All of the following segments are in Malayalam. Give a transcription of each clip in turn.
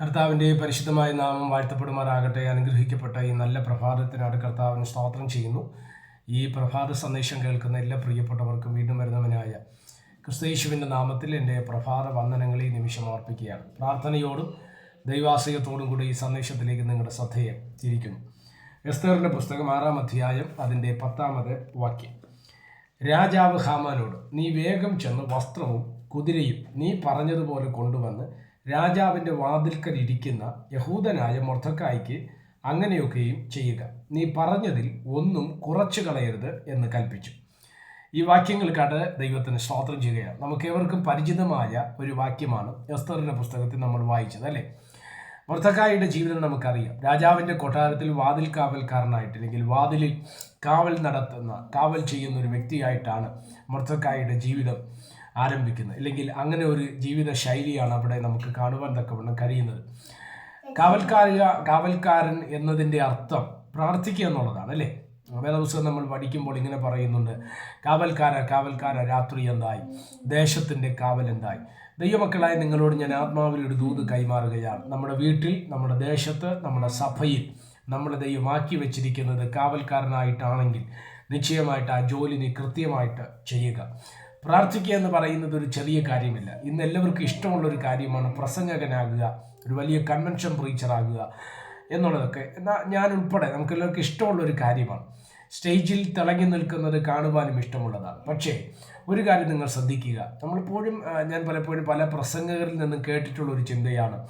കർത്താവിന്റെ പരിശുദ്ധമായ നാമം വാഴ്ത്തപ്പെടുമാറാകട്ടെ. അനുഗ്രഹിക്കപ്പെട്ട ഈ നല്ല പ്രഭാതത്തിനാണ് കർത്താവിന് സ്തോത്രം ചെയ്യുന്നു. ഈ പ്രഭാത സന്ദേശം കേൾക്കുന്ന എല്ലാ പ്രിയപ്പെട്ടവർക്കും വീണ്ടും വരുന്നവനായ ക്രിസ്തയേശുവിന്റെ നാമത്തിൽ എന്റെ പ്രഭാത വന്ദനങ്ങളെ നിമിഷം അർപ്പിക്കുകയാണ്. പ്രാർത്ഥനയോടും ദൈവാശ്രയത്തോടും കൂടി ഈ സന്ദേശത്തിലേക്ക് നിങ്ങളുടെ ശ്രദ്ധയെ തിരിക്കുന്നു. എസ്തേറിന്റെ പുസ്തകം ആറാം അധ്യായം അതിന്റെ പത്താമത് വാക്യം. രാജാവ് ഹാമാനോട് നീ വേഗം ചെന്ന് വസ്ത്രവും കുതിരയും നീ പറഞ്ഞതുപോലെ കൊണ്ടുവന്ന് രാജാവിന്റെ വാതിൽക്കൽ ഇരിക്കുന്ന യഹൂദനായ മൊർദ്ധക്കായ്ക്ക് അങ്ങനെയൊക്കെയും ചെയ്യുക. നീ പറഞ്ഞതിൽ ഒന്നും കുറച്ചു കളയരുത് എന്ന് കൽപ്പിച്ചു. ഈ വാക്യങ്ങൾ കണ്ട് ദൈവത്തിന് സ്തോത്രം ചെയ്യുകയാണ്. നമുക്ക് ഏവർക്കും പരിചിതമായ ഒരു വാക്യമാണ് എസ്തറിന്റെ പുസ്തകത്തിൽ നമ്മൾ വായിച്ചത് അല്ലേ? മൊർത്തക്കായുടെ ജീവിതം നമുക്കറിയാം. രാജാവിന്റെ കൊട്ടാരത്തിൽ വാതിൽ കാവൽക്കാരനായിട്ട് അല്ലെങ്കിൽ വാതിലിൽ കാവൽ നടത്തുന്ന കാവൽ ചെയ്യുന്ന ഒരു വ്യക്തിയായിട്ടാണ് മൊർത്തക്കായുടെ ജീവിതം ആരംഭിക്കുന്നത്. അല്ലെങ്കിൽ അങ്ങനെ ഒരു ജീവിത ശൈലിയാണ് അവിടെ നമുക്ക് കാണുവാൻ തക്കവണ്ണം കഴിയുന്നത്. കാവൽക്കാരിക കാവൽക്കാരൻ എന്നതിന്റെ അർത്ഥം പ്രാർത്ഥിക്കുക എന്നുള്ളതാണ് അല്ലേ? വേദപുസ്തകം നമ്മൾ പഠിക്കുമ്പോൾ ഇങ്ങനെ പറയുന്നുണ്ട്. കാവൽക്കാര കാവൽക്കാര രാത്രി എന്തായി? ദേശത്തിന്റെ കാവൽ എന്തായി? ദൈവമക്കളായ നിങ്ങളോട് ഞാൻ ആത്മാവിൽ ഒരു ദൂത് കൈമാറുകയാണ്. നമ്മുടെ വീട്ടിൽ നമ്മുടെ ദേശത്ത് നമ്മുടെ സഭയിൽ നമ്മുടെ ദൈവമാക്കി വെച്ചിരിക്കുന്നത് കാവൽക്കാരനായിട്ടാണെങ്കിൽ നിശ്ചയമായിട്ട് ആ ജോലി നീ കൃത്യമായിട്ട് ചെയ്യുക. പ്രാർത്ഥിക്കുക എന്ന് പറയുന്നത് ഒരു ചെറിയ കാര്യമില്ല. ഇന്ന് എല്ലാവർക്കും ഇഷ്ടമുള്ള ഒരു കാര്യമാണ് പ്രസംഗകനാകുക ഒരു വലിയ കൺവെൻഷൻ പ്രീച്ചറാകുക എന്നുള്ളതൊക്കെ. എന്നാൽ ഞാൻ ഉൾപ്പെടെ നമുക്ക് എല്ലാവർക്കും ഇഷ്ടമുള്ള ഒരു കാര്യമാണ്. സ്റ്റേജിൽ തിളങ്ങി നിൽക്കുന്നത് കാണുവാനും ഇഷ്ടമുള്ളതാണ്. പക്ഷേ ഒരു കാര്യം നിങ്ങൾ ശ്രദ്ധിക്കുക. നമ്മളെപ്പോഴും ഞാൻ പലപ്പോഴും പല പ്രസംഗകരിൽ നിന്നും കേട്ടിട്ടുള്ള ഒരു ചിന്തയാണ്.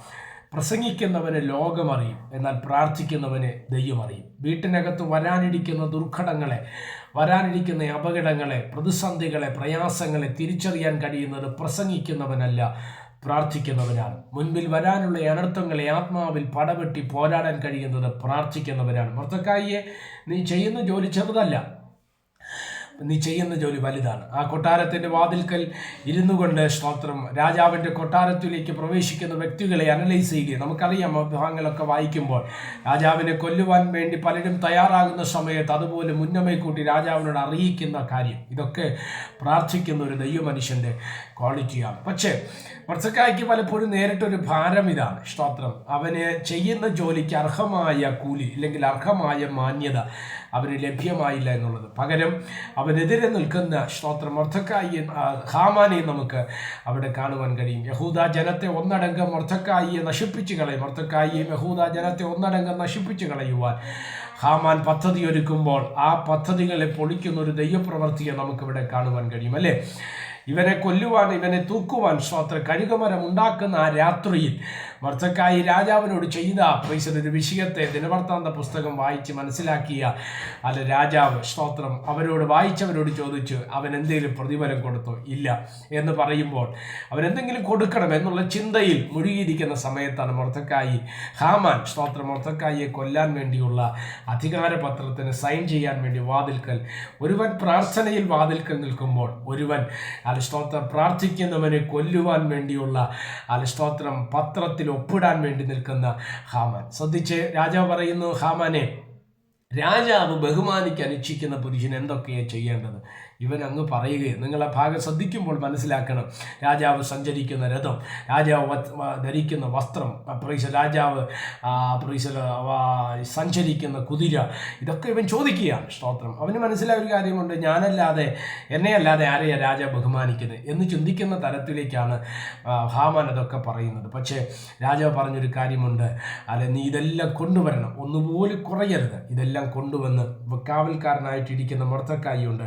പ്രസംഗിക്കുന്നവന് ലോകമറിയും എന്നാൽ പ്രാർത്ഥിക്കുന്നവന് ദൈവം അറിയും വീട്ടിനകത്ത് വരാനിരിക്കുന്ന ദുർഘടങ്ങളെ വരാനിരിക്കുന്ന അപകടങ്ങളെ പ്രതിസന്ധികളെ പ്രയാസങ്ങളെ തിരിച്ചറിയാൻ കഴിയുന്നത് പ്രസംഗിക്കുന്നവനല്ല പ്രാർത്ഥിക്കുന്നവനാണ്. മുൻപിൽ വരാനുള്ള അനർത്ഥങ്ങളെ ആത്മാവിൽ പടവെട്ടി പോരാടാൻ കഴിയുന്നത് പ്രാർത്ഥിക്കുന്നവനാണ്. മൃത്തക്കായിയെ നീ ചെയ്യുന്ന ജോലി ചെറുതല്ല. നീ ചെയ്യുന്ന ജോലി വലുതാണ്. ആ കൊട്ടാരത്തിന്റെ വാതിൽക്കൽ ഇരുന്നു കൊണ്ട് സ്തോത്രം. രാജാവിന്റെ കൊട്ടാരത്തിലേക്ക് പ്രവേശിക്കുന്ന വ്യക്തികളെ അനലൈസ് ചെയ്യുകയും നമുക്കറിയാം വിഭാഗങ്ങളൊക്കെ വായിക്കുമ്പോൾ രാജാവിനെ കൊല്ലുവാൻ വേണ്ടി പലരും തയ്യാറാകുന്ന സമയത്ത് അതുപോലെ മുന്നമേ കൂട്ടി രാജാവിനോട് അറിയിക്കുന്ന കാര്യം. ഇതൊക്കെ പ്രാർത്ഥിക്കുന്ന ഒരു ദൈവമനുഷ്യന്റെ ക്വാളിറ്റിയാണ് പക്ഷേ വർഷക്കായ്ക്ക് പലപ്പോഴും നേരിട്ടൊരു ഭാരം ഇതാണ്. സ്തോത്രം. അവന് ചെയ്യുന്ന ജോലിക്ക് അർഹമായ കൂലി അല്ലെങ്കിൽ അർഹമായ മാന്യത അവന് ലഭ്യമായില്ല എന്നുള്ളത്. പകരം അവനെതിരെ നിൽക്കുന്ന സ്തോത്രം. മൊർദ്ധക്കായി ഹാമാനെയും നമുക്ക് അവിടെ കാണുവാൻ കഴിയും. യഹൂദ ജനത്തെ ഒന്നടങ്കം മൊർദ്ധക്കായിയെ നശിപ്പിച്ചു കളയും. മൊർദ്ധക്കായിയും യഹൂദ ജനത്തെ ഒന്നടങ്കം നശിപ്പിച്ചു കളയുവാൻ. ഹാമാൻ പദ്ധതി ഒരുക്കുമ്പോൾ ആ പദ്ധതികളെ പൊളിക്കുന്ന ഒരു ദൈവപ്രവർത്തിയെ നമുക്കിവിടെ കാണുവാൻ കഴിയും അല്ലേ? ഇവനെ കൊല്ലുവാൻ ഇവനെ തൂക്കുവാൻ സ്വാത്ര കഴുകമരം ഉണ്ടാക്കുന്ന ആ രാത്രിയിൽ മർത്തക്കായി രാജാവിനോട് ചെയ്ത പ്രൈസൽ ഒരു വിഷയത്തെ ദിനവർത്താന്ത പുസ്തകം വായിച്ച് മനസ്സിലാക്കിയ അല്ല രാജാവ് സ്തോത്രം. അവരോട് വായിച്ചവരോട് ചോദിച്ചു അവൻ എന്തെങ്കിലും പ്രതിഫലം കൊടുത്തു? ഇല്ല എന്ന് പറയുമ്പോൾ അവരെന്തെങ്കിലും കൊടുക്കണം എന്നുള്ള ചിന്തയിൽ മുഴുകിയിരിക്കുന്ന സമയത്താണ് മൊർത്തക്കായി ഹാമാൻ സ്തോത്രം. മൊർത്തക്കായിയെ കൊല്ലാൻ വേണ്ടിയുള്ള അധികാരപത്രത്തിന് സൈൻ ചെയ്യാൻ വേണ്ടി വാതിൽക്കൽ. ഒരുവൻ പ്രാർത്ഥനയിൽ വാതിൽക്കൽ നിൽക്കുമ്പോൾ ഒരുവൻ അലിസ്തോത്രം പ്രാർത്ഥിക്കുന്നവനെ കൊല്ലുവാൻ വേണ്ടിയുള്ള അലിസ്തോത്രം പത്രത്തിൽ ഒപ്പിടാൻ വേണ്ടി നിൽക്കുന്ന ഹാമാൻ. ശ്രദ്ധിച്ച് രാജാവ് പറയുന്നു ഹാമാനെ രാജാവ് ബഹുമാനിക്കാൻ ഇച്ഛിക്കുന്ന പുരുഷൻ എന്തൊക്കെയാണ് ചെയ്യേണ്ടത്? ഇവൻ അങ്ങ് പറയുകയും നിങ്ങളെ ഭാഗം ശ്രദ്ധിക്കുമ്പോൾ മനസ്സിലാക്കണം. രാജാവ് സഞ്ചരിക്കുന്ന രഥം രാജാവ് ധരിക്കുന്ന വസ്ത്രം പ്രീശ രാജാവ് പ്രീശ സഞ്ചരിക്കുന്ന കുതിര ഇതൊക്കെ ഇവൻ ചോദിക്കുകയാണ്. സ്തോത്രം. അവന് മനസ്സിലായ ഒരു കാര്യമുണ്ട്. ഞാനല്ലാതെ എന്നെയല്ലാതെ ആരെയാണ് രാജാവ് ബഹുമാനിക്കുന്നത്? എന്ന് ചിന്തിക്കുന്ന തരത്തിലേക്കാണ് ഹാമാൻ അതൊക്കെ പറയുന്നത്. പക്ഷേ രാജാവ് പറഞ്ഞൊരു കാര്യമുണ്ട്. അല്ലെ നീ ഇതെല്ലാം കൊണ്ടുവരണം. ഒന്നുപോലും കുറയരുത്. ഇതെല്ലാം കൊണ്ടുവന്ന് കാവൽക്കാരനായിട്ടിരിക്കുന്ന മുറത്തക്കായുണ്ട്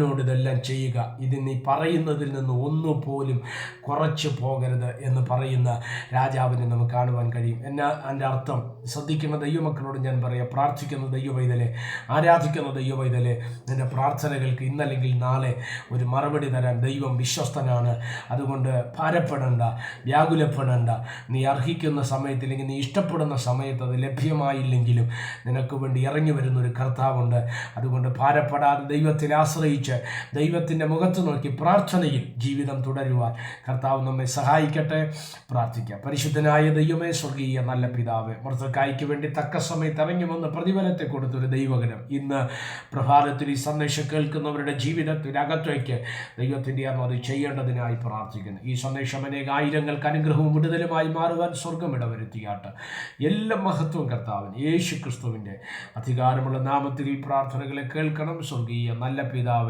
അവനോട് ഇതെല്ലാം ചെയ്യുക. ഇത് നീ പറയുന്നതിൽ നിന്ന് ഒന്നുപോലും കുറച്ച് പോകരുത് എന്ന് പറയുന്ന രാജാവിനെ നമുക്ക് കാണുവാൻ കഴിയും. എന്നാ എന്റെ അർത്ഥം? ശ്രദ്ധിക്കുന്ന ദൈവമക്കളോട് ഞാൻ പറയാം. പ്രാർത്ഥിക്കുന്ന ദൈവവൈതലെ ആരാധിക്കുന്ന ദൈവവൈതലെ നിന്റെ പ്രാർത്ഥനകൾക്ക് ഇന്നല്ലെങ്കിൽ നാളെ ഒരു മറുപടി തരാൻ ദൈവം വിശ്വസ്തനാണ്. അതുകൊണ്ട് ഭാരപ്പെടേണ്ട വ്യാകുലപ്പെടേണ്ട. നീ അർഹിക്കുന്ന സമയത്ത് അല്ലെങ്കിൽ നീ ഇഷ്ടപ്പെടുന്ന സമയത്ത് അത് ലഭ്യമായില്ലെങ്കിലും നിനക്ക് വേണ്ടി ഇറങ്ങി വരുന്ന ഒരു കർത്താവുണ്ട്. അതുകൊണ്ട് ഭാരപ്പെടാതെ ദൈവത്തിൽ ആശ്രയിച്ച് ദൈവത്തിന്റെ മുഖത്ത് നോക്കി പ്രാർത്ഥനയിൽ ജീവിതം തുടരുവാൻ കർത്താവ് നമ്മെ സഹായിക്കട്ടെ. പ്രാർത്ഥിക്കാം. പരിശുദ്ധനായ ദൈവമേ സ്വർഗീയ നല്ല പിതാവ് മൃതക്കായ്ക്ക് വേണ്ടി തക്ക സമയത്ത് ഇറങ്ങി വന്ന് പ്രതിഫലത്തെ കൊടുത്തൊരു ദൈവകനം. ഇന്ന് പ്രഭാതത്തിൽ ഈ സന്ദേശം കേൾക്കുന്നവരുടെ ജീവിതത്തിനകത്തേക്ക് ദൈവത്തിന്റെ അമ്മ അത് ചെയ്യേണ്ടതിനായി പ്രാർത്ഥിക്കുന്നു. ഈ സന്ദേശം അനേക ആയിരങ്ങൾക്ക് അനുഗ്രഹവും വിടുതലുമായി മാറുവാൻ സ്വർഗം ഇടവരുത്തിയാട്ട് എല്ലാ മഹത്വം കർത്താവിന് യേശു ക്രിസ്തുവിന്റെ അധികാരമുള്ള നാമത്തിൽ ഈ പ്രാർത്ഥനകളെ കേൾക്കണം. സ്വർഗീയ നല്ല പിതാവേ